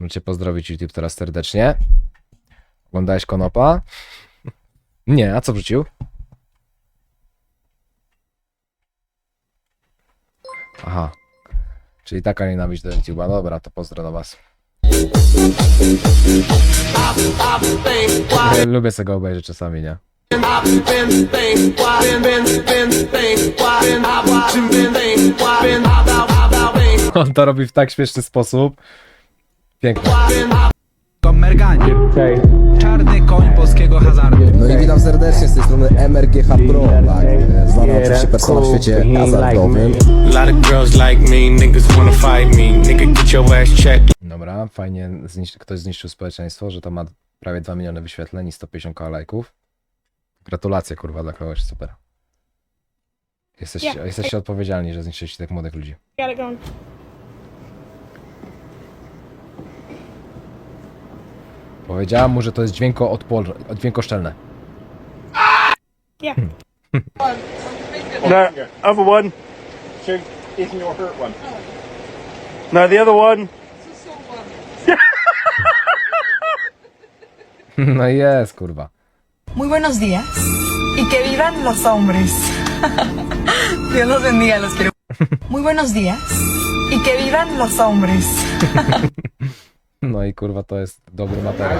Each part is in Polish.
Chcę cię pozdrowić YouTube teraz serdecznie. Oglądałeś Konopa? Nie, a co wrzucił? Aha. Czyli taka nienawiść do YouTube'a. Dobra, to pozdro do was. Lubię sobie go obejrzeć czasami, nie? On to robi w tak śmieszny sposób. Piękne. Merganie. Czarny koń polskiego hazardu. No i witam serdecznie z tej strony MRGH Pro, tak, znana oczywiście persona w świecie hazardowym. Dobra, fajnie zniszczy, ktoś zniszczył społeczeństwo, że to ma prawie 2 miliony wyświetleń i 150 k lajków. Gratulacje kurwa dla kogoś, super. Jesteście, Yeah. jesteście odpowiedzialni, że zniszczyliście tak młodych ludzi. Gotta go. Powiedziałam mu, że to jest dźwięko odpol- dźwiękoszczelne. Yeah. The other one should, isn't your hurt one. No, the other one. No jest, kurwa. Muy buenos días y que vivan los hombres. Dios los bendiga, los quiero. Muy buenos días y que vivan los hombres. No i kurwa to jest dobry materiał.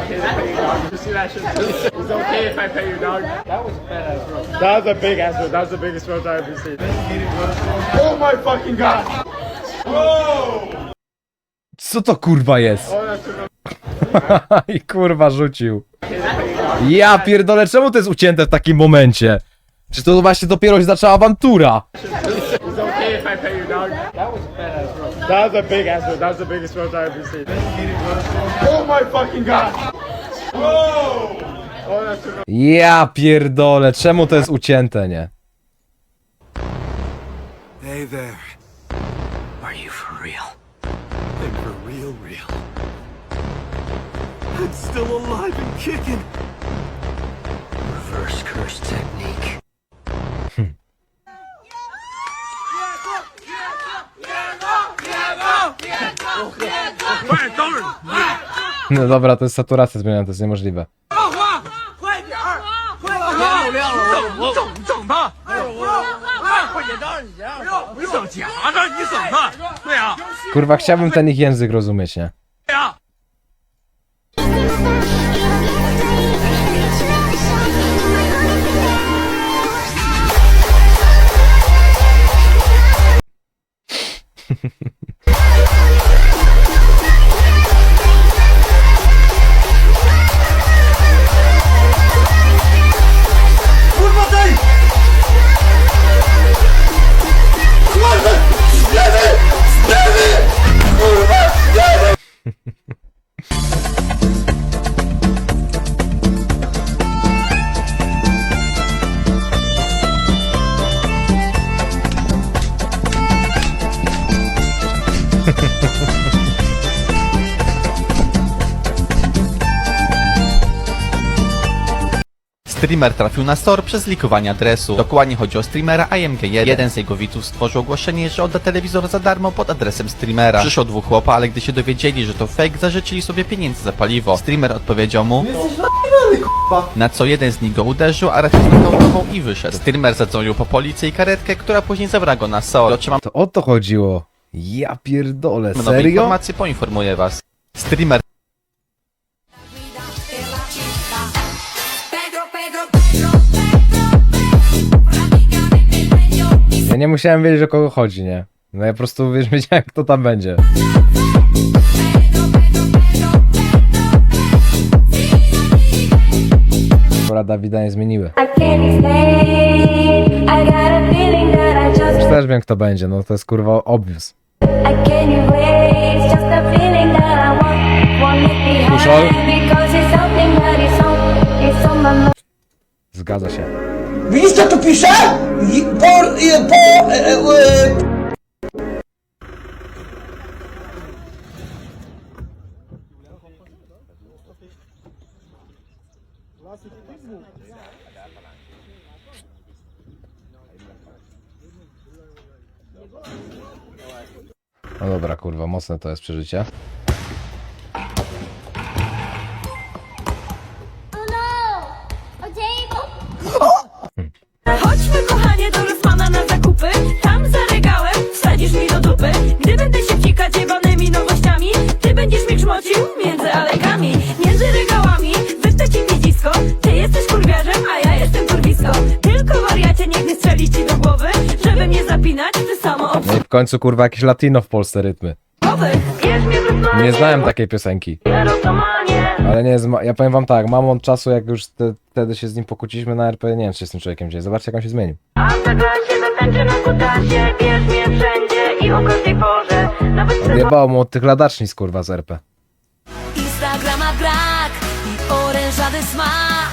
That was a big ass. That was the biggest I've ever seen. Oh my fucking god! Co to kurwa jest? I kurwa rzucił. Ja pierdolę, czemu to jest ucięte w takim momencie? Czy to właśnie dopiero się zaczęła awantura? That was a big ass one. That was the biggest one I've ever seen. Oh my fucking god! Whoa! Oh, that's too Ja pierdolę, czemu to jest ucięte, nie? Hey there. Are you for real? I'm for real, real. I'm still No dobra, to jest saturacja zmieniona, to jest niemożliwe. Kurwa, chciałbym ten ich język rozumieć, nie? Streamer trafił na store przez likowanie adresu. Dokładnie chodzi o streamera IMG1. Jeden z jego widzów stworzył ogłoszenie, że odda telewizor za darmo pod adresem streamera. Przyszło dwóch chłopa, ale gdy się dowiedzieli, że to fake, zażyczyli sobie pieniędzy za paliwo. Streamer odpowiedział mu, na co jeden z nich go uderzył, a reszta znakautował i wyszedł. Streamer zadzwonił po policję i karetkę, która później zabrała go na SOR. Otrzymam To o to chodziło. Ja pierdolę, nowe serio? informacje, poinformuję was. Streamer Ja nie musiałem wiedzieć o kogo chodzi, nie? No ja po prostu wiesz, wiedziałem kto tam będzie. Pora Dawida nie zmieniły. I can't explain. I got a feeling that I just Już też wiem kto będzie, no to jest kurwa obvious. I can't erase. Just a feeling that I want. Want it Kuszol? behind because it's something that is on. It's on my mind. Zgadza się. Widzisz co tu pisze? Po, po, e, e, e, No dobra, kurwa, mocne to jest przeżycie. Końcu kurwa jakieś latino w Polsce rytmy. Nie znałem takiej piosenki. Ale nie jest, ma- ja powiem wam tak, mam od czasu jak już te, wtedy się z nim pokłóciliśmy na RP, nie wiem czy się z tym człowiekiem dzieje. Zobaczcie jak on się zmienił. Odjebało mu od tych ladacznic kurwa z RP. Instagrama brak i orężady smak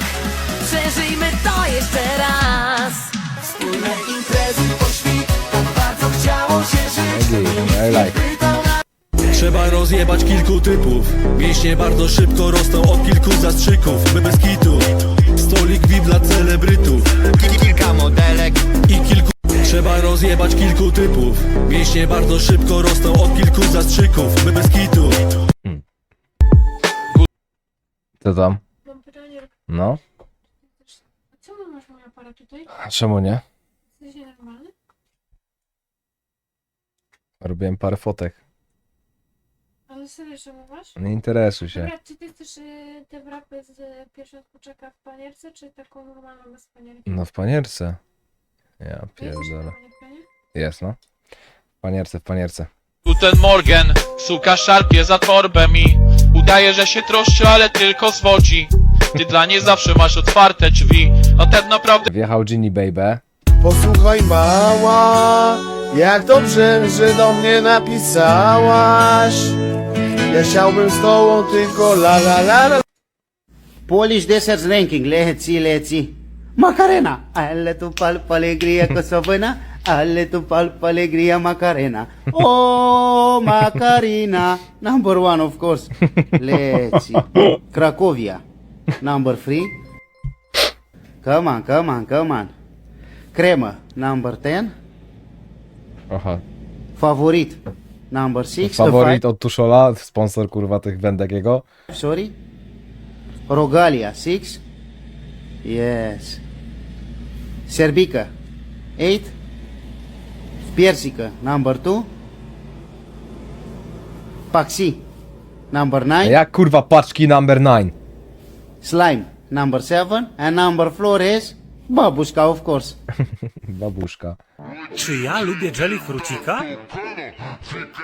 Przeżyjmy to jeszcze raz Wspólne I like. Trzeba rozjebać kilku typów Mięśnie bardzo szybko rosną od kilku zastrzyków My bez kitu Stolik VIP dla celebrytów Kilka modelek I kilku Trzeba rozjebać kilku typów Mięśnie bardzo szybko rosną od kilku zastrzyków My bez kitu Co tam? Mam pytanie, No? czemu masz mój aparat tutaj? A czemu nie? Jesteś nienormalny? Robiłem parę fotek. Ale serio, czemu masz? Nie interesuj się. Dobra, czy ty chcesz y, te wrapy z y, pierwszego kurczaka w panierce, czy taką normalną bez panierki? No w panierce. Ja Jest jeszcze pierdolę. panierka, nie? Jest no. W panierce, w panierce. Guten Morgen, suka szarpie za torbę mi Udaje, że się troszczy, ale tylko zwodzi Ty dla niej zawsze masz otwarte drzwi A tak naprawdę Wjechał Ginny Baby. Posłuchaj mała, jak dobrze, że do mnie napisałaś. Ja chciałbym z tobą tylko la la la la. Polish Desert Ranking, leci, leci. Macarena, alle tu palpa alegría cosa buena, alle tu palpa alegría Macarena. Oh, Macarena, number one of course. Leci. Cracovia, number three. Come on, come on, come on. Crema, number ten. Aha. Favorit, number six. Faworyt od Tuszola, sponsor kurwa tych wędek jego. Sorry? Rogalia, six? Yes. Serbica, eight? Persica, number two? Paxi, number nine? Jak kurwa paczki number 9? Slime, number seven? And number four is? Babushka, of course. Babuszka. Czy ja lubię jelly frucika?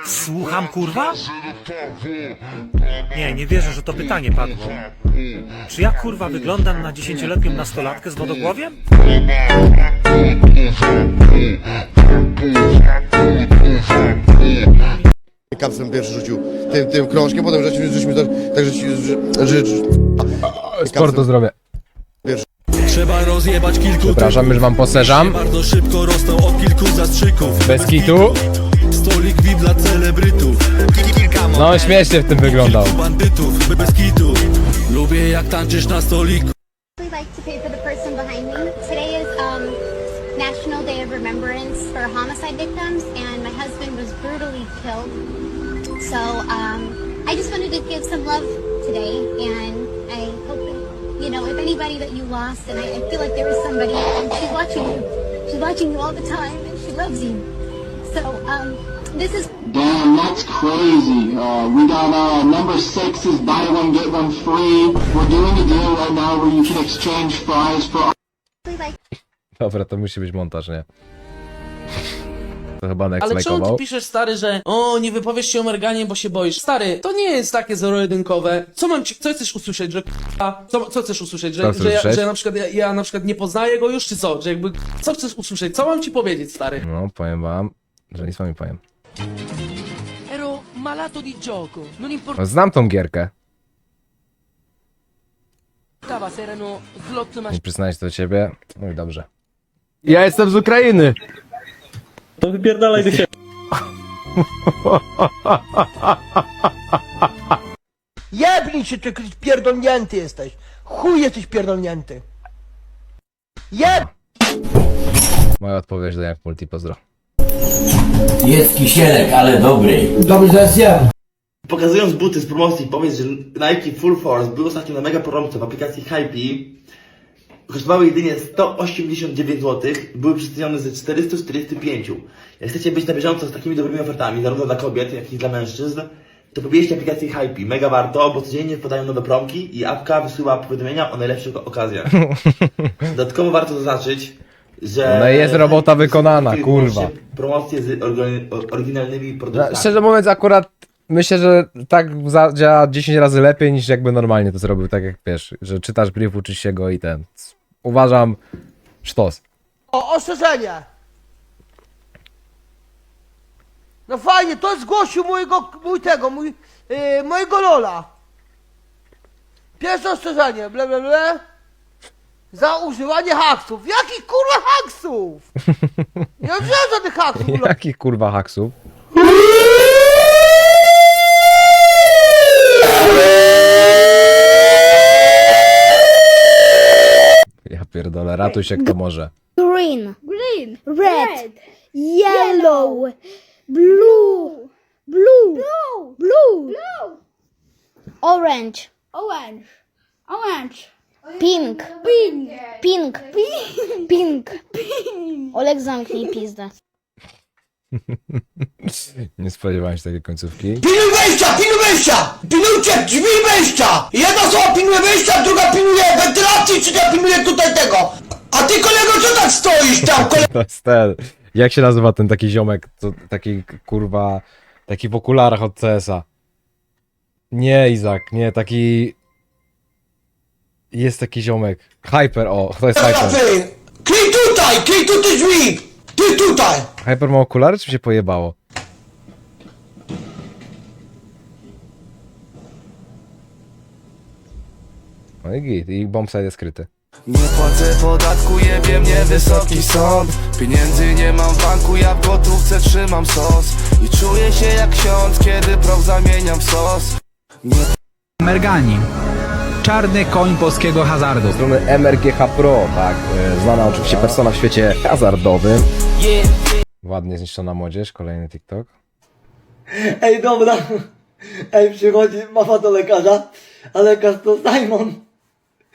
Słucham kurwa? Nie, nie wierzę, że to pytanie padło. Czy ja kurwa wyglądam na dziesięcioletnią nastolatkę z wodogłowiem? Kapsem pierwszy rzucił tym, tym krążkiem, potem rzucił, rzucił tak, tak że, że, że, że Sportu zdrowie. Trzeba rozjebać kilku Przepraszam, już wam poserzam. Bardzo szybko rosną od kilku zastrzyków Bez kitu. Stolik VIP dla celebrytów No śmiesznie w tym wyglądał. bandytów, my bez kitu Lubię jak tańczysz na stoliku like to pay for the person behind me. Today is um, National Day of Remembrance for homicide victims, and my husband was brutally killed. So um, I just wanted to give some love today, and you know if anybody that you lost, and I, I feel like there is somebody, and she's watching you. She's watching you all the time, and she loves you. So um, this is Damn, that's crazy. Uh, we got uh, number six is buy one get one free. We're doing a deal right now where you can exchange fries for Dobra, to musi być montaż, nie? To chyba Next Ale czemu ty piszesz, stary, że o, nie wypowiesz się o Merganie, bo się boisz? Stary, to nie jest takie zero-jedynkowe. Co mam ci, co chcesz usłyszeć, że k***a, co, co chcesz usłyszeć, Co że, chcesz że, ja, usłyszeć? że ja na przykład, ja, ja na przykład nie poznaję go już, czy co? Że jakby, co chcesz usłyszeć? Co mam ci powiedzieć, stary? No, powiem wam, że nic wam nie powiem. Ero malato di gioco. Non No, znam tą gierkę. importava se erano slot Nie przyznaję się do ciebie. No i dobrze. Ja jestem z Ukrainy! To wypierdalaj do siebie Jebnij się, ty pierdolnięty jesteś. Chuj jesteś pierdolnięty. Jeb! Moja odpowiedź do jak multi pozdro. Jest kisielek, ale dobry. Dobry, zaraz zjem. Pokazując buty z promocji, powiedz, że Nike Full Force był ostatnio na mega promce w aplikacji Hype. Kosztowały jedynie 189 zł, były przecenione ze 445. Jak chcecie być na bieżąco z takimi dobrymi ofertami, zarówno dla kobiet, jak i dla mężczyzn, to pobierzcie aplikację Hype. Mega warto, bo codziennie wpadają nowe promki i apka wysyła powiadomienia o najlepszych okazjach. Dodatkowo warto zaznaczyć, że... No jest robota wykonana, kurwa. Promocje z oryginalnymi produktami. szczerze mówiąc, akurat myślę, że tak za- działa 10 razy lepiej niż jakby normalnie to zrobił, tak jak wiesz, że czytasz brief, uczysz się go i ten. Uważam, sztos. O, ostrzeżenie! No fajnie, to zgłosił mojego, mój tego, mój, yy, mojego Lola. Pierwsze ostrzeżenie, ble, ble, ble. Za używanie haksów. Jakich kurwa haksów? Nie wziąłem żadnych haksów. Lola. Jakich kurwa haksów? pierdolę, ratuj się kto może. Green. Green. Red. Yellow. Blue. Blue. Blue. Blue. Orange. Orange. Orange. Pink. Pink. Pink. Pink. Pink. Oleg zamknij pizdę. Nie spodziewałem się takiej końcówki. Pilnuj wejścia, pilnuj wejścia! Pilnujcie drzwi wejścia! Jedna osoba pilnuje wejścia, druga pilnuje wentylacji, trzecia pilnuje tutaj tego! A ty kolego, co tak stoisz tam, kolego? To jest ten. Jak się nazywa ten taki ziomek, co, taki kurwa, taki w okularach od CS-a? Nie, Izak, nie, taki... Jest taki ziomek. Hyper, o, to jest Hyper. Kryj tutaj, kryj tu te drzwi! Ty tutaj! Hyper ma okulary, czy mi się pojebało? No i git, i bombsite jest skryty. Nie płacę podatku, jebie mnie wysoki sąd Pieniędzy nie mam w banku, ja w gotówce trzymam sos I czuję się jak ksiądz, kiedy proch zamieniam w sos Mergani. Czarny koń polskiego hazardu. strony MRGH Pro, tak, e, znana oczywiście persona w świecie hazardowym. Ładnie zniszczona młodzież, kolejny TikTok. Ej, dobra. Ej, przychodzi mama do lekarza, a lekarz to Simon.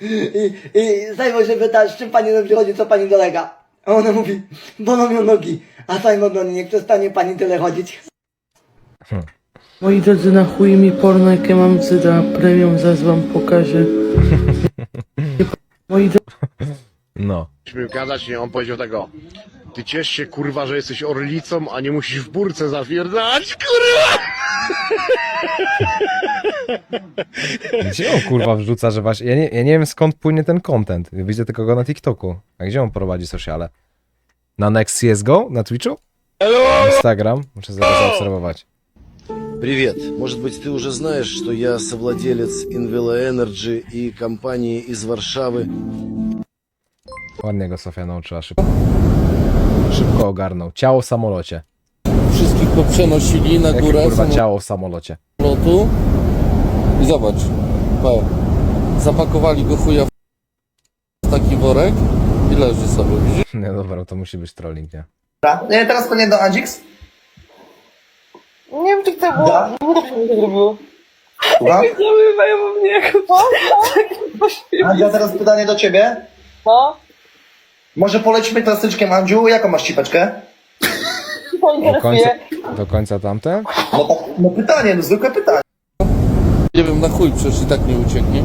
I, i Simon się pyta, z czym pani do przychodzi, co pani dolega? A ona mówi, bolą ją nogi. A Simon do niej, niech przestanie pani tyle chodzić. Moi drodzy, na chuj mi porno, jakie mam za premium, zaraz wam pokażę. Moi drodzy, No. Musimy gadać, nie? On powiedział tego. Ty ciesz się, kurwa, że jesteś orlicą, a nie musisz w burce zapierdalać, kurwa! Gdzie on kurwa wrzuca, że właśnie. Ja nie, ja nie wiem skąd płynie ten content. Widzę tylko go na TikToku. A gdzie on prowadzi sociale? Na Next CSGO? Na Twitchu? Instagram? Muszę zaraz zaobserwować. Привет. Может быть, ты уже знаешь, что я совладелец Invela Energy и компании из Варшавы. Ładnie go Sofia nauczyła szybko. Szybko ogarnął. Ciało w samolocie. wszystkich poprzenosili na Jakie górę kurwa ciało w samolocie? samolotu. I zobacz, pa. zapakowali go chuja w taki worek i leży sobie, widzisz? Nie dobra, to musi być trolling, nie? Nie, teraz panie do Andzik. Nie wiem, czy to było. Da? Zabywają mnie chyba. Andzia, teraz pytanie do ciebie. No, Może polecimy klasyczkiem, Andziu, jaką masz cipeczkę? Do końca, do końca tamte? No, tak, no pytanie, no zwykłe pytanie. Nie wiem, na chuj, przecież i tak nie ucieknie.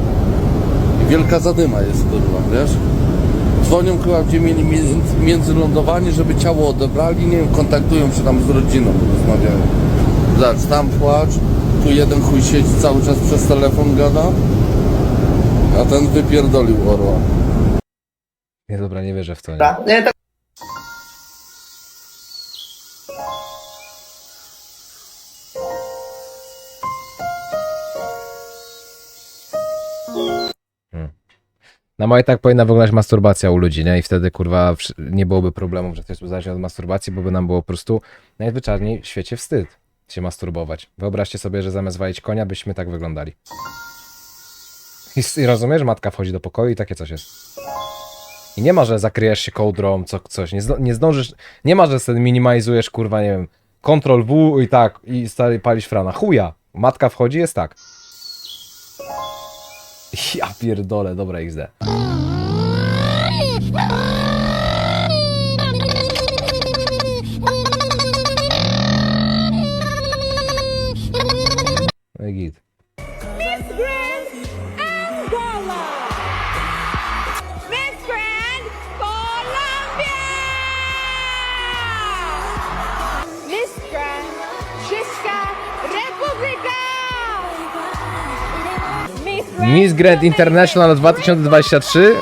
I wielka zadyma jest, kurwa, wiesz? Dzwonią chyba, gdzie mieli między, międzylądowanie, żeby ciało odebrali, nie wiem, kontaktują się tam z rodziną, rozmawiają. Zobacz, tam płacz, tu jeden chuj siedzi cały czas przez telefon gada, a ten wypierdolił orła. Nie dobra, nie wierzę w to, nie? Nie, tak. Na moje tak powinna wyglądać masturbacja u ludzi, nie? I wtedy kurwa wsz- nie byłoby problemów, że ktoś jest uzależniony od masturbacji, bo by nam było po prostu najzwyczajniej w świecie wstyd się masturbować. Wyobraźcie sobie, że zamiast walić konia, byśmy tak wyglądali. I, s- I rozumiesz, matka wchodzi do pokoju i takie coś jest. I nie ma, że zakryjesz się kołdrą, co, coś, nie, zdo, nie zdążysz, nie ma, że sobie minimalizujesz, kurwa, nie wiem, Ctrl W i tak, i stary palisz frana. Chuja! Matka wchodzi, jest tak. Ja pierdolę, dobra XD. No git. Miss Grand International 2023?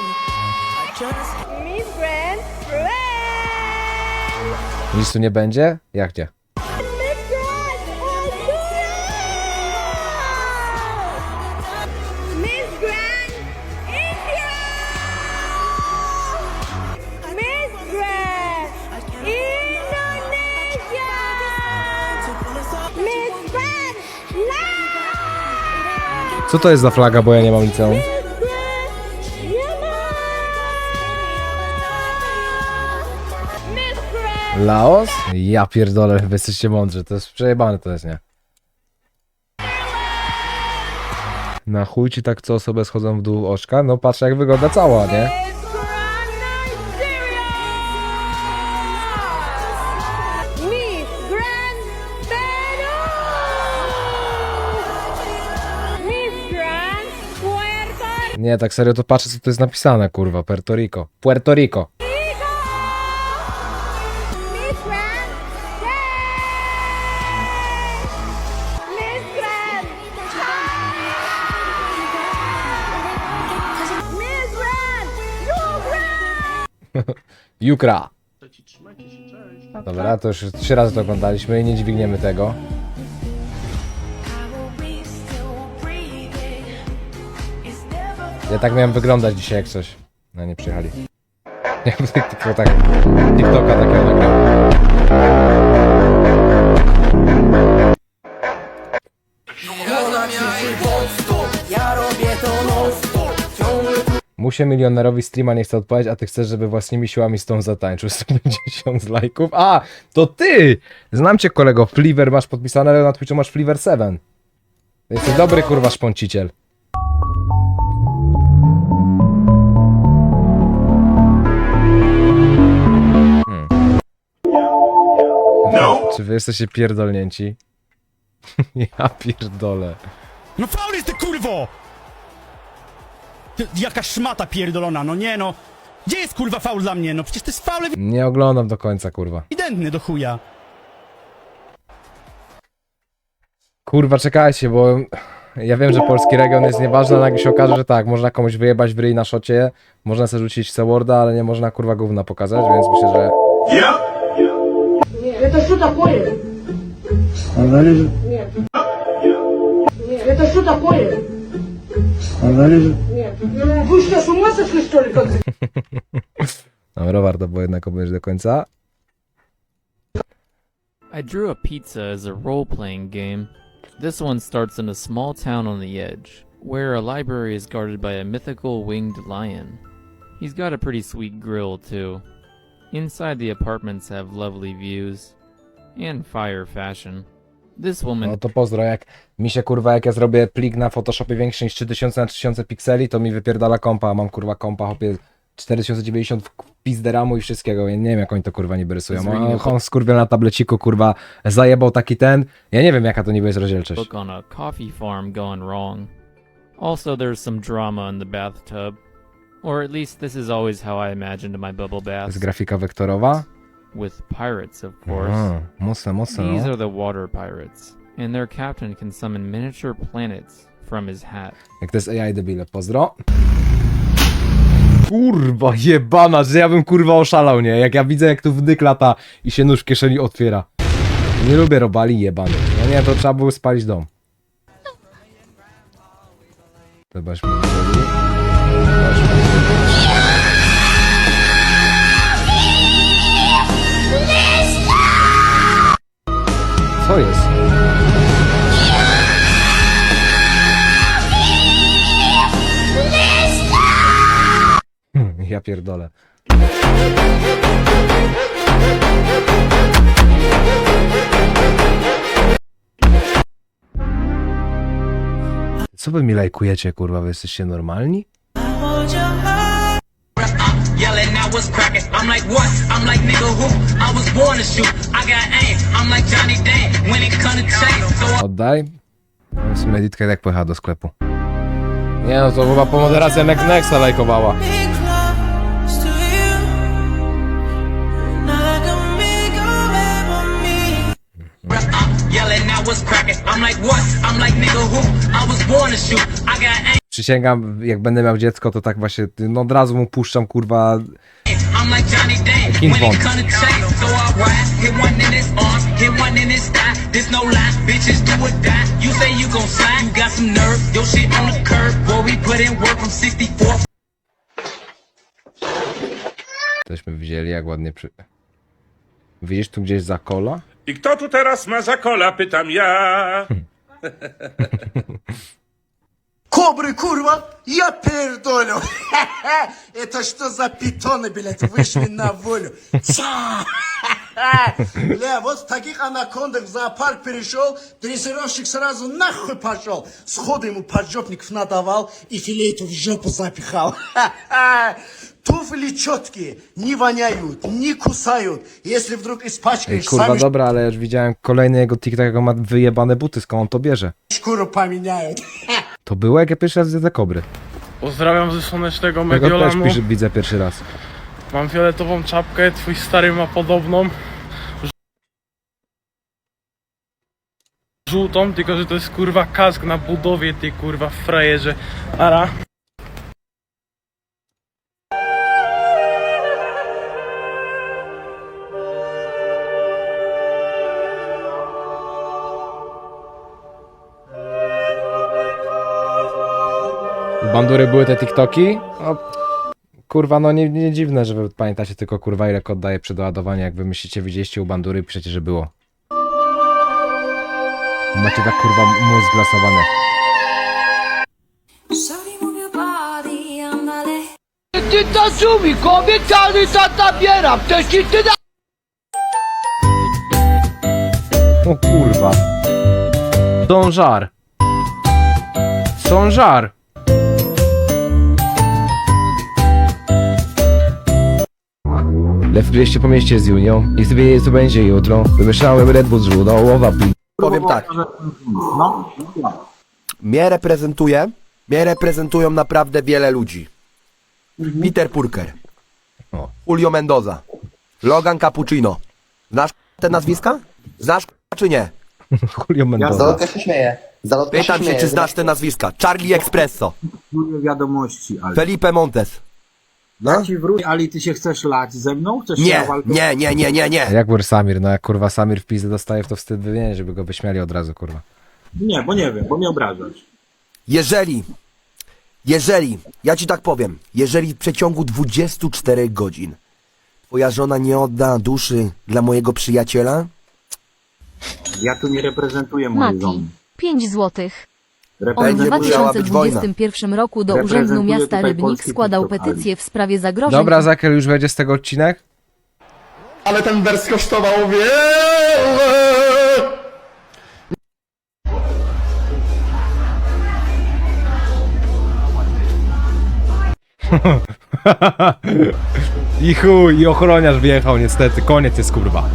Miss Grand Nic tu nie będzie? Jak gdzie? Co to jest za flaga, bo ja nie mam liceum? Laos? Ja pierdolę, wy jesteście mądrzy, to jest przejebane to jest, nie? Na chuj ci tak co osobę schodzą w dół oczka? No patrz jak wygląda cała, nie? Nie, tak serio to patrzę co tu jest napisane, kurwa, Puerto Rico. Puerto Rico. Jukra. Dobra, to już trzy razy to oglądaliśmy i nie dźwigniemy tego. Ja tak miałem wyglądać dzisiaj jak coś. No nie przyjechali. Bym tylko tak TikToka takiego nagrał. Musie milionerowi streama nie chce odpowiedzieć, a ty chcesz, żeby własnymi siłami z tą zatańczył 150 lajków. A, to ty! Znam cię kolego, Fliver masz podpisane, ale na Twitchu masz Fliver 7. Jesteś dobry kurwa szponciciel. Czy wy jesteście pierdolnięci? ja pierdolę. No faul jest ty kurwo! Ty, jaka szmata pierdolona, no nie no. Gdzie jest kurwa faul dla mnie? No przecież to jest faul Nie oglądam do końca, kurwa. ewidentny do chuja. Kurwa, czekajcie, bo ja wiem, że polski region jest nieważny, ale nagle się okaże, że tak, można komuś wyjebać w ryj na szocie, można sobie rzucić Seworda, ale nie można kurwa gówna pokazać, więc myślę, że... Это что такое? Нет. Нет. Это что такое? Нет. Вы что, с ума сошли, что ли, как Dobra, warto było jednak obejrzeć do końca. I drew a pizza as a role playing game. This one starts in a small town on the edge, where a library is guarded by a mythical winged lion. He's got a pretty sweet grill, too. Inside, the apartments have lovely views And fire fashion. This woman No to pozdro, jak mi się kurwa, jak ja zrobię plik na Photoshopie większy niż 3000 na 3000 pikseli, to mi wypierdala kompa, a mam kurwa kompa, hopie 4090 w pizdę ramu i wszystkiego, ja nie wiem jak oni to kurwa niby rysują, a on skurwiel na tableciku kurwa zajebał taki ten, ja nie wiem jaka to niby jest rozdzielczość. book on a coffee farm gone wrong. Also, there's some drama in the bathtub. Or at least this is always how I imagined my bubble To jest grafika wektorowa. With pirates, of course. Aha, mocne, mocne, These no. are the water pirates, and their captain can summon miniature planets from his hat. Jak to jest AI debile, pozdro. Kurwa jebana, że ja bym kurwa oszalał, nie? Jak ja widzę jak tu wnyk lata i się nóż w kieszeni otwiera. Nie lubię robali jebany. No nie, to trzeba było spalić dom. Zobaczmy. Co jest? Hmm, ja pierdolę. Co wy mi lajkujecie, kurwa? Wy jesteście normalni? Yelling now what's cracking. I'm like what? I'm like nigga who? I was born to shoot. I got aim. I'm like Johnny Dane when it come to chase. So Oddaj. No, W sumie i tak pojechała do sklepu. Nie no, to chyba po moderacja Next Nexa lajkowała. yelling now what's cracking. I'm like what? I'm like nigga who? I was born to shoot. I got aim. Przysięgam, jak będę miał dziecko, to tak właśnie, no od razu mu puszczam, kurwa, King Von. no lie, bitches do or die. You say you gon' slide, you got some nerve. Your shit on the curb, boy, we put in work from 64. tośmy widzieli, jak ładnie przy... Widzisz tu gdzieś za kola? I kto tu teraz ma za kola, pytam ja. Кобры, курва, я пердолю. Это что за питоны, блядь, вышли на волю? Бля, вот в таких анакондах в зоопарк перешел, дрессировщик сразу нахуй пошел. Сходу ему поджопников надавал и филейту в жопу запихал. Туфли четкие, не воняют, не кусают. Если вдруг Ej, испачкаешь, kurwa, сами dobra, ale już widziałem kolejny jego TikTok, jak on ma wyjebane buty, skąd on to bierze. шкуру поменяют. To było, jak ja pierwszy raz widzę kobry. Pozdrawiam ze słonecznego Tego też Mediolanu. widzę pierwszy raz. Mam fioletową czapkę, twój stary ma podobną. Żółtą, tylko że to jest kurwa kask na budowie, ty kurwa frajerze. Ara. Bandury były te TikToki? No, kurwa, no nie, nie dziwne, że wy pamiętacie tylko kurwa ile kod daje przedoładowanie, jak wy myślicie, widzieliście u Bandury, piszecie, że było. Macie tak kurwa mózg glasowany. Ty taczumi, kobietany zatabieram, też ci ty da... O kurwa. Sążar. Sążar. Lew gdzieś po mieście z Junią i sobie co będzie jutro. Wymyślałem Red Bull z żudołowa Powiem tak. No. Mnie reprezentuje, mnie reprezentują naprawdę wiele ludzi. Peter Purker. Julio Mendoza. Logan Cappuccino. Znasz te nazwiska? Znasz czy nie? Julio Mendoza. Zalotka się śmieje. Pytam się, czy znasz te nazwiska. Charlie Expresso. Były wiadomości, ale... Felipe Montes. Ja ci wróć, Ali, ty się chcesz lać ze mną? Chcesz się Nie, nawalczyć? nie, nie, nie, nie, nie. Jak wór Samir, no jak kurwa Samir w pizdę dostaje, to wstyd wymienić, żeby go wyśmiali od razu, kurwa. Nie, bo nie wiem, bo mnie obrażasz. Jeżeli, jeżeli, ja ci tak powiem, jeżeli w przeciągu 24 godzin twoja żona nie odda duszy dla mojego przyjaciela, Ja tu nie reprezentuję mojej żony. Mati, 5 złotych. On w Będzie musiała być wojna. 2021 roku do Urzędu Miasta tutaj Rybnik polski składał TikTok, petycję w sprawie zagrożeń Dobra, Zakel, już będzie z tego odcinek? ale ten wers kosztował wiele. I chuj, i ochroniarz wjechał niestety, koniec jest kurwa.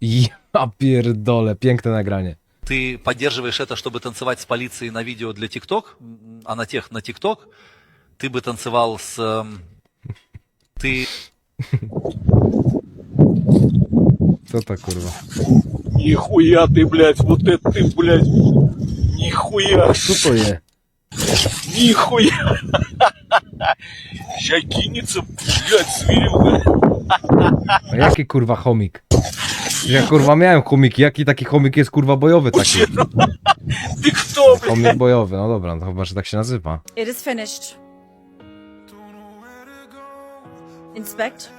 Ja pierdolę, piękne nagranie. Ты поддерживаешь это, чтобы танцевать с полицией на видео для ТикТок, а на тех на ТикТок ты бы танцевал с... эм, Ты... Co to kurwa? Нихуя ты, блядь, вот это ты, блядь. Нихуя. Co to je? Нихуя. Ща кинется, блядь, зверюга. A jaki kurwa chomik? Ja kurwa miałem chomiki. Jaki taki chomik jest kurwa bojowy taki? Dyktowy. Chomik bojowy, no dobra, no chyba, że tak się nazywa. It is finished. Inspect.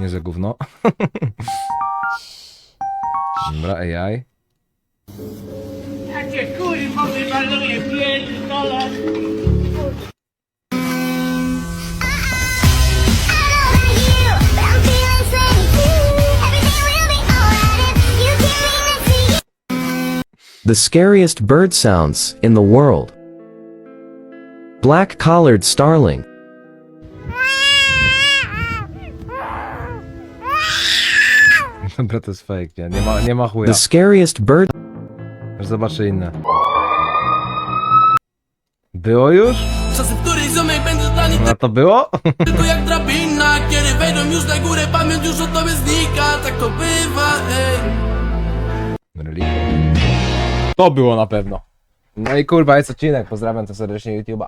Nie za gówno. Dobra, AI. Ja cię kurwa wymaluję, pierdolę. The scariest bird sounds in the world. Black collared starling. Dobra, to jest fake, nie, nie ma, nie ma chuja. The scariest bird. Już zobaczę inne. Było już? Czasy, w której ziomek będzie dla nich A to było? tylko jak drabina Kiedy wejdą już na górę, pamięć już o tobie znika Tak to bywa, ej To było na pewno. No i kurwa, jest odcinek. Pozdrawiam to serdecznie YouTube'a.